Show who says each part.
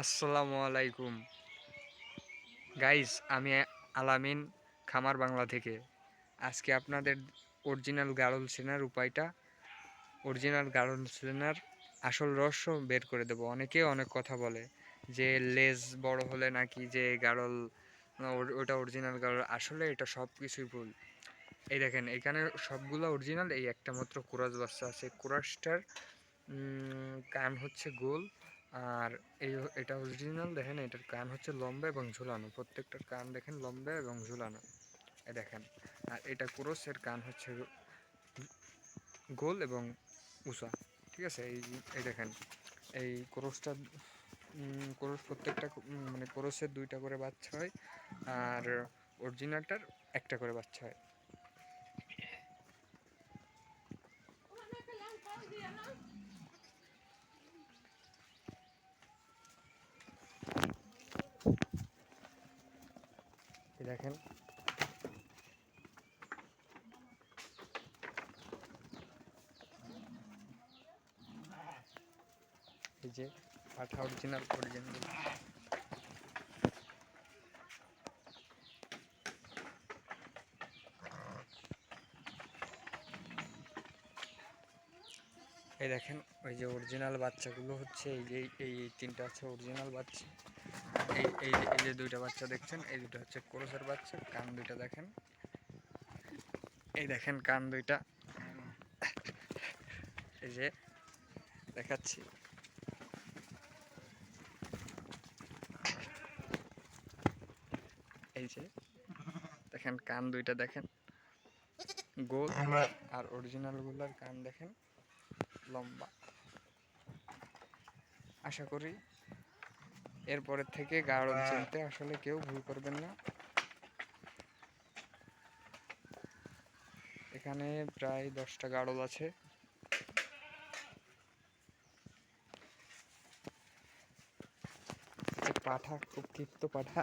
Speaker 1: আসসালামু আলাইকুম। গাইস, আমি আলামিন, খামার বাংলা থেকে। আজকে আপনাদের অরিজিনাল গাড়ল সেনার উপায়টা, অরিজিনাল গাড়ল সেনার আসল রহস্য বের করে দেবো। অনেকে অনেক কথা বলে যে লেজ বড় হলে নাকি যে গাড়ল ওটা অরিজিনাল গাড়ল আসলে এটা সব কিছুই ভুল। এই দেখেন, এখানে সবগুলো অরিজিনাল, এই একটা মাত্র কোরাস বাচ্চা আছে। কোরাসটার কান হচ্ছে গোল আর এই এটা অরিজিনাল দেখেন, এটার কান হচ্ছে লম্বা এবং ঝুলানো। প্রত্যেকটার কান দেখেন লম্বা এবং ঝুলানো। এই দেখেন, আর এটা ক্রোসের কান হচ্ছে গোল এবং উঁচা। ঠিক আছে? এই এই দেখেন, এই ক্রোসটা ক্রোস প্রত্যেকটা মানে ক্রোসের দুইটা করে বাচ্চা হয়, আর অরিজিনালটার একটা করে বাচ্চা হয়। দেখেন। এই যে পাঠা অরিজিনাল অরিজিনাল এই দেখেন ওই যে অরিজিনাল বাচ্চাগুলো হচ্ছে এই যে এই এই তিনটা আছে অরিজিনাল বাচ্চা। এই এই যে এই যে দুইটা বাচ্চা দেখছেন এই দুটো হচ্ছে ক্রোসের বাচ্চা কান দুইটা দেখেন। এই দেখেন কান দুইটা। এই যে দেখাচ্ছি। এই যে দেখেন কান দুইটা দেখেন। গোল আর অরিজিনালগুলার কান দেখেন। লম্বা। আশা করি এরপরের থেকে গাঢ় চিনতে আসলে কেউ ভুল করবেন না। এখানে প্রায় দশটা গাড়ল আছে। পাঠা খুব ক্ষিপ্ত পাঠা।